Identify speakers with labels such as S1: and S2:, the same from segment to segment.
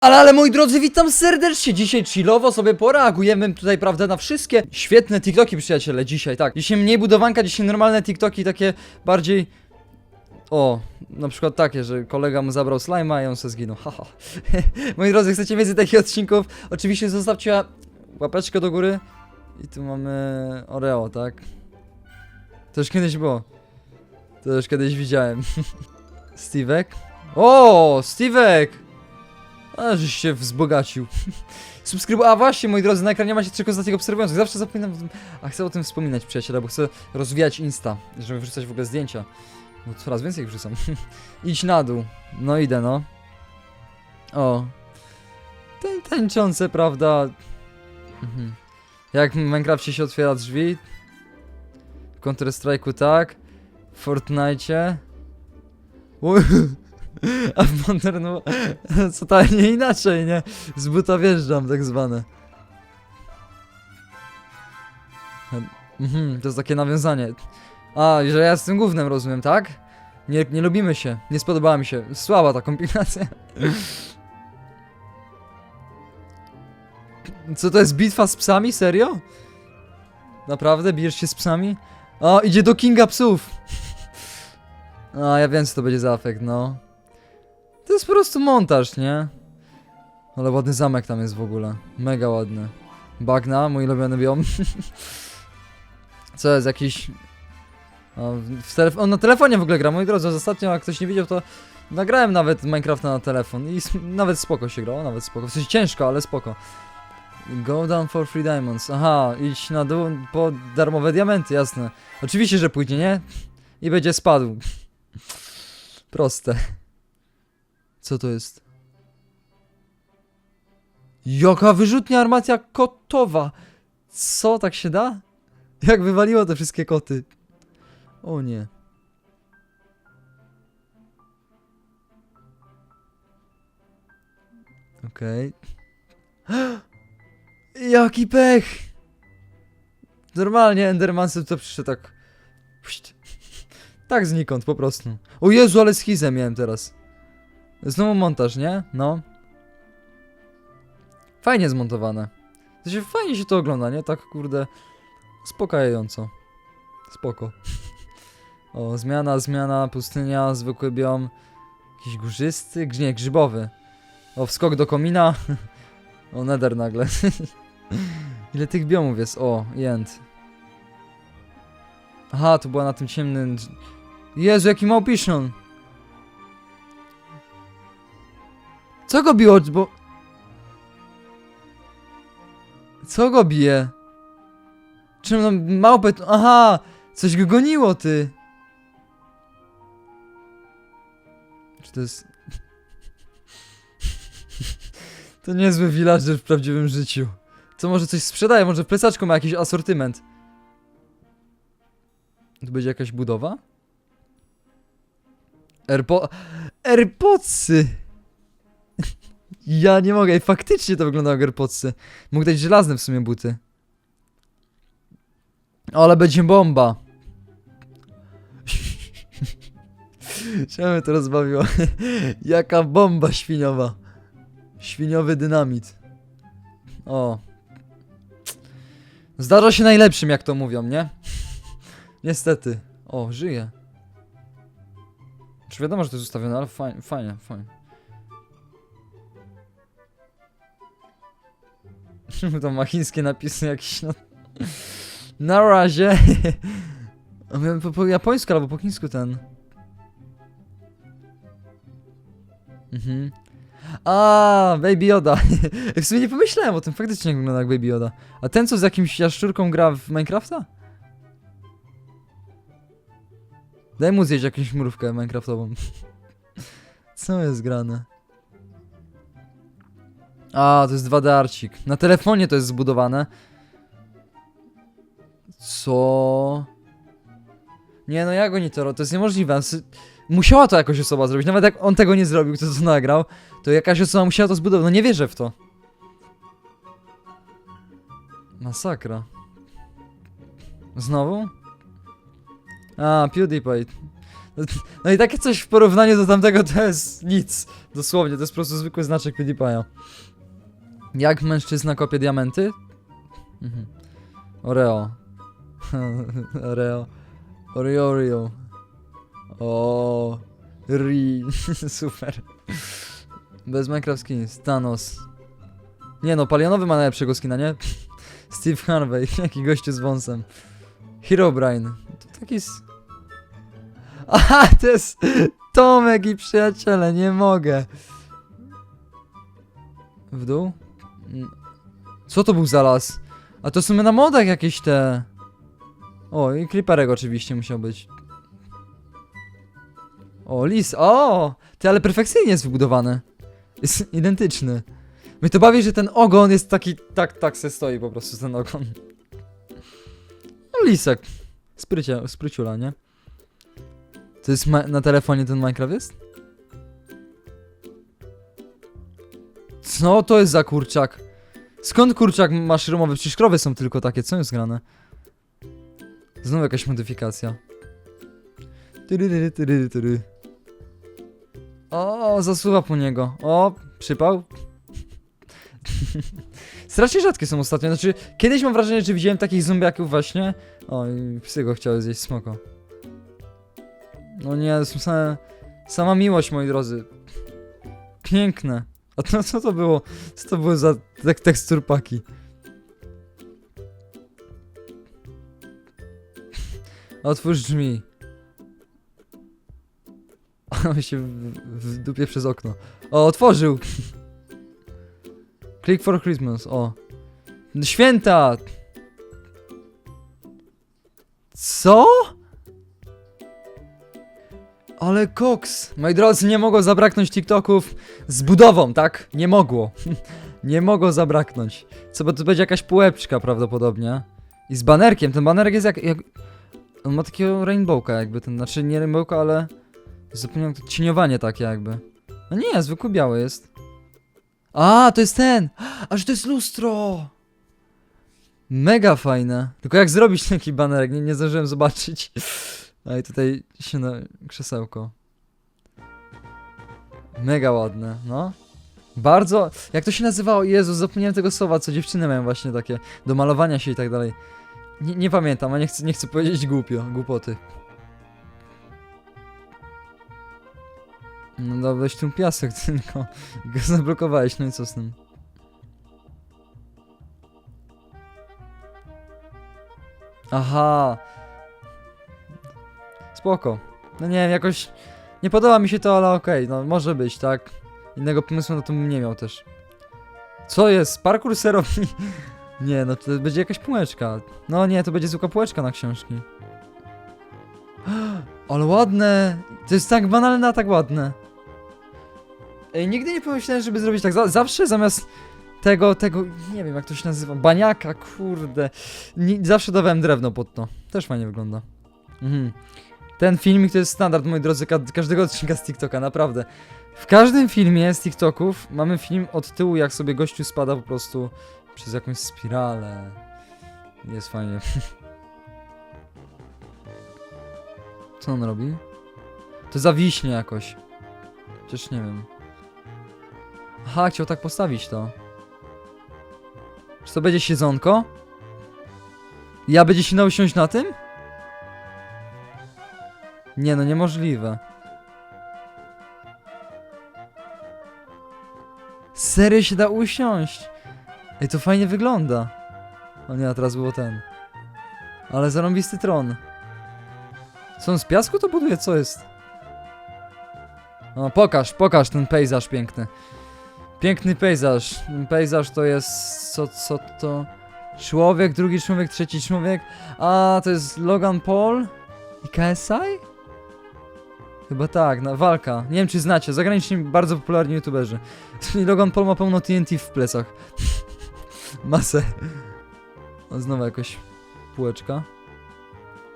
S1: Ale, ale moi drodzy, witam serdecznie. Dzisiaj chillowo sobie poreagujemy tutaj, prawda, na wszystkie świetne TikToki, przyjaciele, dzisiaj, tak. Dzisiaj mniej budowanka, dzisiaj normalne TikToki, takie bardziej... O, na przykład takie, że kolega mu zabrał slajma i on se zginął, haha. moi drodzy, chcecie więcej takich odcinków? Oczywiście zostawcie łapeczkę do góry. I tu mamy Oreo, tak? To już kiedyś było. To już kiedyś widziałem. Stevek? O, Stevek! A, żeś się wzbogacił. Subskrybuj. A właśnie, moi drodzy, na ekranie macie tylko ostatnich obserwujących. Zawsze zapominam. o tym- A chcę o tym wspominać, przyjaciele, bo chcę rozwijać Insta, żeby wrzucać w ogóle zdjęcia. Bo coraz więcej ich wrzucam. Idź na dół. No idę, no. O. Tań, tańczące, prawda? Mhm. Jak w Minecrafcie się otwiera drzwi. W Counter Strike'u tak. W Fortnite. A w Modernu totalnie inaczej, nie? Z buta wjeżdżam, tak zwane. Mhm, to jest takie nawiązanie. A, że ja tym głównym rozumiem, tak? Nie, nie lubimy się, nie spodobała mi się. Słaba ta kombinacja. Co to jest bitwa z psami? Serio? Naprawdę? Bijesz się z psami? O, idzie do Kinga psów! A, ja wiem co to będzie za efekt, no. To jest po prostu montaż, nie? Ale ładny zamek tam jest w ogóle. Mega ładny. Bagna, mój ulubiony biom. Co jest, jakiś... O, w telef- na telefonie w ogóle gra, moi drodzy, ostatnio jak ktoś nie widział, to nagrałem nawet Minecrafta na telefon i nawet spoko się grało, nawet spoko. W sensie ciężko, ale spoko. Go down for free diamonds. Aha, idź na dół po darmowe diamenty, jasne. Oczywiście, że pójdzie, nie? I będzie spadł. Proste. Co to jest? Jaka wyrzutnia armacja kotowa! Co, tak się da? Jak wywaliło te wszystkie koty? O nie. Okej. Jaki pech! Normalnie Endermansem to przyszedł tak... Pszt. Tak znikąd, po prostu. O Jezu, ale schizę miałem teraz. Znowu montaż, nie? No. Fajnie zmontowane. To się fajnie się to ogląda, nie? Tak kurde. Uspokajająco. Spoko. O, zmiana, zmiana, pustynia, zwykły biom. Jakiś górzysty, nie, grzybowy. O, wskok do komina. O, nether nagle. Ile tych biomów jest? O, jęt. Aha, to była na tym ciemnym... Jezu, jaki małpiszon! Co go biło, bo... Co go bije? Czym no małpę... Aha! Coś go goniło, ty! Czy to jest... to niezły villager w prawdziwym życiu. Co może coś sprzedaje? Może w plecaczku ma jakiś asortyment? Tu będzie jakaś budowa? Airpo... Airpodsy! Ja nie mogę, i faktycznie to wygląda jak AirPodsy. Mógł dać żelazne w sumie buty. Ale będzie bomba. Czemu to rozbawiło? Jaka bomba świniowa. Świniowy dynamit. O. Zdarza się najlepszym, jak to mówią, nie? Niestety. O, żyje. Czy wiadomo, że to jest ustawione, ale fajnie, fajnie, fajnie. to ma chińskie napisy jakieś na... Na razie. Po, po japońsku albo po chińsku ten. Mhm. A, Baby Yoda. w sumie nie pomyślałem o tym, faktycznie wygląda jak Baby Yoda. A ten co z jakimś jaszczurką gra w Minecrafta? Daj mu zjeść jakąś mrówkę minecraftową. Co jest grane? A, to jest 2D arcik. Na telefonie to jest zbudowane. Co? Nie no, jak oni to robią? To jest niemożliwe. Musiała to jakoś osoba zrobić. Nawet jak on tego nie zrobił, kto to nagrał, to jakaś osoba musiała to zbudować. No nie wierzę w to. Masakra. Znowu? A, PewDiePie. No i takie coś w porównaniu do tamtego to jest nic. Dosłownie, to jest po prostu zwykły znaczek PewDiePie'a. Jak mężczyzna kopie diamenty? Mhm. Oreo. Oreo. Oreo, Oreo. O, Ri. Super. Bez Minecraft skins. Thanos. Nie no, Palionowy ma najlepszego skina, nie? Steve Harvey, jaki gościu z wąsem. Herobrine. To taki... s- Aha, to jest Tomek i przyjaciele, nie mogę. W dół? Co to był za las? A to są na modach jakieś te... O, i Creeperek oczywiście musiał być. O, lis. O! Ty, ale perfekcyjnie jest wybudowany. Jest identyczny. Mnie to bawi, że ten ogon jest taki, tak, tak se stoi po prostu ten ogon. No, lisek. Sprycie, spryciula, nie? To jest na telefonie ten Minecraft jest? Co to jest za kurczak? Skąd kurczak maszrumowy? Przecież krowy są tylko takie, co jest grane? Znowu jakaś modyfikacja. Tyryryry, tyryry, tyry. O, zasuwa po niego. O, przypał. Strasznie rzadkie są ostatnio. Znaczy, kiedyś mam wrażenie, że widziałem takich zombiaków właśnie. O, i psy go chciały zjeść smoko. No nie, to są same, sama miłość, moi drodzy. Piękne. A to co to było? Co to było za tek teksturpaki? Otwórz drzwi. On się w, w dupie przez okno. O, otworzył! Click for Christmas, o. Święta! Co? Ale koks! Moi drodzy, nie mogło zabraknąć TikToków z budową, tak? Nie mogło. nie mogło zabraknąć. Co, bo to będzie jakaś półeczka prawdopodobnie. I z banerkiem. Ten banerek jest jak... jak... On ma takiego rainbowka jakby, ten, znaczy nie rainbowka, ale... Zapomniałem, to cieniowanie takie jakby. No nie, zwykły biały jest. A, to jest ten! Aż to jest lustro! Mega fajne. Tylko jak zrobić taki banerek? Nie, nie zdążyłem zobaczyć. A i tutaj się na krzesełko. Mega ładne, no. Bardzo. Jak to się nazywało? Jezu, zapomniałem tego słowa, co dziewczyny mają właśnie takie. Do malowania się i tak dalej. Nie, nie pamiętam, a nie chcę, nie chcę powiedzieć głupio, głupoty. No dałeś tu piasek tylko. Go zablokowałeś, no i co z tym? Aha. Spoko. No nie wiem, jakoś nie podoba mi się to, ale okej, no może być, tak? Innego pomysłu na to bym nie miał też. Co jest? Parkour serowi? Nie, no to będzie jakaś półeczka. No nie, to będzie zwykła półeczka na książki. Ale ładne! To jest tak banalne, a tak ładne. Ej, nigdy nie pomyślałem, żeby zrobić tak. Za zawsze zamiast tego, tego, nie wiem jak to się nazywa, baniaka, kurde. Zawsze dawałem drewno pod to. Też fajnie wygląda. Mhm. Ten filmik to jest standard, moi drodzy, ka każdego odcinka z TikToka, naprawdę. W każdym filmie z TikToków mamy film od tyłu, jak sobie gościu spada po prostu przez jakąś spiralę. Jest fajnie. Co on robi? To zawiśnie jakoś. Przecież nie wiem. Aha, chciał tak postawić to. Czy to będzie siedzonko? Ja będzie się usiąść na tym? Nie no, niemożliwe. Serio się da usiąść? Ej, to fajnie wygląda. O nie, a teraz było ten. Ale zarąbisty tron. Co on z piasku to buduje? Co jest? O, pokaż, pokaż ten pejzaż piękny. Piękny pejzaż. Pejzaż to jest. Co, co to? Człowiek, drugi człowiek, trzeci człowiek. A, to jest Logan Paul i KSI? Chyba tak, na walka. Nie wiem czy znacie, zagraniczni bardzo popularni youtuberzy. Czyli Logan Paul ma pełno TNT w plecach. Masę. O, znowu jakoś półeczka.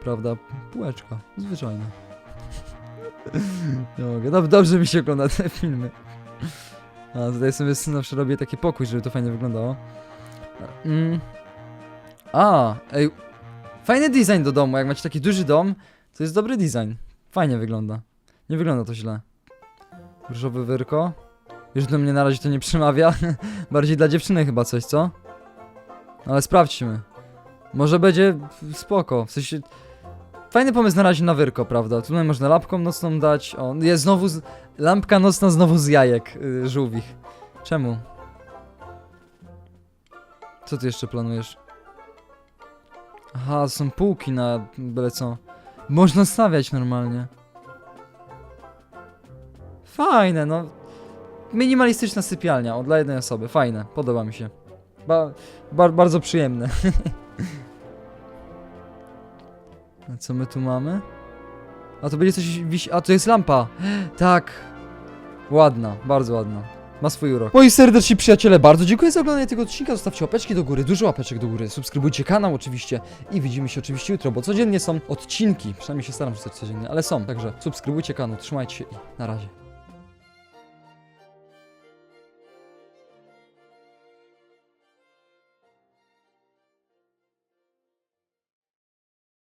S1: Prawda? Półeczka. Zwyczajna. Nie mogę. Dob dobrze mi się ogląda te filmy. A tutaj sobie zawsze robię taki pokój, żeby to fajnie wyglądało. Mm. A, ej. Fajny design do domu. Jak macie taki duży dom, to jest dobry design. Fajnie wygląda. Nie wygląda to źle. Różowy wyrko. Już do mnie na razie to nie przemawia. Bardziej dla dziewczyny chyba coś, co? No ale sprawdźmy. Może będzie spoko. W sensie. Fajny pomysł na razie na wyrko, prawda? Tutaj można lampką nocną dać. O, jest znowu. Z... Lampka nocna znowu z jajek yy, żółwich. Czemu? Co ty jeszcze planujesz? Aha, są półki na byle co. Można stawiać normalnie. Fajne, no. Minimalistyczna sypialnia, o, dla jednej osoby. Fajne, podoba mi się. Ba bar bardzo przyjemne. A co my tu mamy? A to będzie coś wisi... A to jest lampa. Tak. Ładna, bardzo ładna. Ma swój urok. Moi serdeczni przyjaciele, bardzo dziękuję za oglądanie tego odcinka. Zostawcie łapeczki do góry, dużo łapeczek do góry. Subskrybujcie kanał oczywiście i widzimy się oczywiście jutro, bo codziennie są odcinki. Przynajmniej się staram wrzucać codziennie, ale są. Także subskrybujcie kanał, trzymajcie się i na razie.